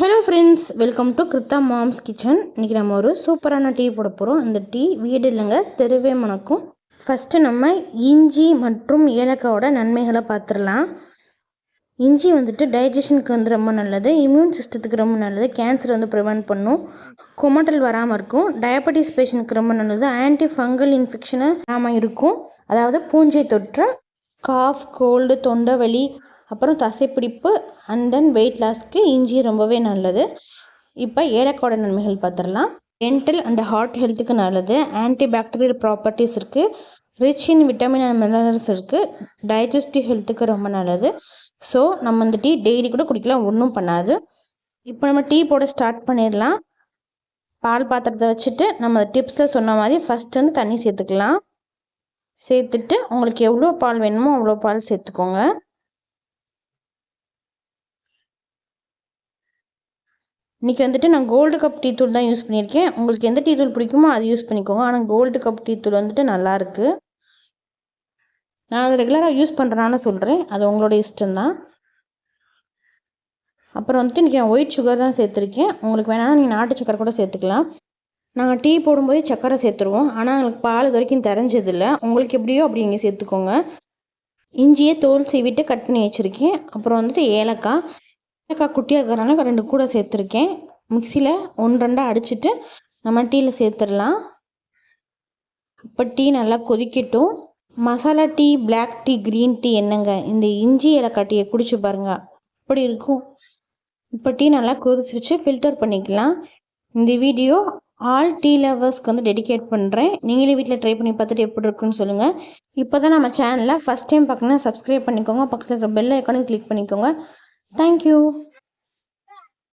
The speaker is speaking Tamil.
Hello friends welcome to Krutha moms kitchen இன்றைக்கி நம்ம ஒரு சூப்பரான டீ போட போகிறோம் அந்த டீ வீடு இல்லைங்க தெருவே மணக்கும். ஃபஸ்ட்டு நம்ம இஞ்சி மற்றும் ஏலக்காவோட நன்மைகளை பார்த்துடலாம். இஞ்சி வந்துட்டு டைஜஷனுக்கு வந்து ரொம்ப நல்லது. இம்யூன் சிஸ்டத்துக்கு ரொம்ப நல்லது. கேன்சர் வந்து ப்ரிவெண்ட் பண்ணும். கொமட்டல் வராமல் இருக்கும். டயபெட்டிஸ் பேஷண்ட்க்கு ரொம்ப நல்லது. ஆன்டி ஃபங்கல் இன்ஃபெக்ஷனை வராமல் இருக்கும். அதாவது பூஞ்சை தொற்று காஃப் கோல்டு தொண்டை வலி அப்புறம் தசைப்பிடிப்பு அண்ட் தென் வெயிட் லாஸ்க்கு இஞ்சி ரொம்பவே நல்லது. இப்போ ஏலக்காயோட நன்மைகள் பார்த்துடலாம் டென்டல் அண்ட் ஹார்ட் ஹெல்த்துக்கு நல்லது. ஆன்டி பாக்டீரியல் ப்ராப்பர்ட்டிஸ் இருக்குது rich in vitamin and minerals இருக்குது டைஜஸ்டிவ் ஹெல்த்துக்கு ரொம்ப நல்லது. ஸோ நம்ம இந்த டீ டெய்லி கூட குடிக்கலாம். ஒன்றும் பண்ணாது. இப்போ நம்ம டீ போட ஸ்டார்ட் பண்ணிடலாம். பால் பாத்திரத்தை வச்சுட்டு நம்ம டிப்ஸில் சொன்ன மாதிரி ஃபஸ்ட் வந்து தண்ணி சேர்த்துக்கலாம். சேர்த்துட்டு உங்களுக்கு எவ்வளோ பால் வேணுமோ அவ்வளோ பால் சேர்த்துக்கோங்க. இன்றைக்கி வந்துட்டு நான் கோல்டு கப் டீ தூள் தான் யூஸ் பண்ணியிருக்கேன். உங்களுக்கு எந்த டீ தூள் பிடிக்குமோ அது யூஸ் பண்ணிக்கோங்க. ஆனால் கோல்டு கப் டீ தூள் வந்துட்டு நல்லாயிருக்கு நான் அதை ரெகுலராக யூஸ் பண்ணுறனால சொல்கிறேன் அது உங்களோட இஷ்டம்தான் அப்புறம் வந்துட்டு இன்றைக்கி நான் ஒயிட் சுகர் தான் சேர்த்துருக்கேன். உங்களுக்கு வேணால் நீங்கள் நாட்டு சக்கரை கூட சேர்த்துக்கலாம். நாங்கள் டீ போடும்போதே சக்கரை சேர்த்துருவோம். ஆனால் எங்களுக்கு பால் இது வரைக்கும் தெரிஞ்சதில்ல. உங்களுக்கு எப்படியோ அப்படி நீங்கள் சேர்த்துக்கோங்க. இஞ்சியை தோல் சீவிட்டு கட் பண்ணி வச்சுருக்கேன். அப்புறம் வந்துட்டு ஏலக்காய். ஏலக்காய் குட்டியாக இருக்கிறனால ரெண்டு கூட சேர்த்துருக்கேன். மிக்சியில் ஒன்று ரெண்டாக அடிச்சுட்டு நம்ம டீயில் சேர்த்துடலாம். இப்போ டீ நல்லா கொதிக்கட்டும். Masala tea black tea green tea என்னங்க? இந்த இஞ்சி ஏலக்காய் டீயை குடிச்சு பாருங்கள் அப்படி இருக்கும்? இப்போ டீ நல்லா கொதிச்சு வச்சு ஃபில்டர் பண்ணிக்கலாம். இந்த வீடியோ ஆல் டீ லவர்ஸ்க்கு வந்து டெடிகேட் பண்ணுறேன் நீங்களே வீட்டில் ட்ரை பண்ணி பார்த்துட்டு எப்படி இருக்குன்னு சொல்லுங்கள் இப்போ தான் நம்ம சேனலில் ஃபஸ்ட் டைம் பார்க்கணும் சப்ஸ்கிரைப் பண்ணிக்கோங்க. பக்கத்தில் இருக்கிற பெல் ஐக்கானும் கிளிக் பண்ணிக்கோங்க. thank you.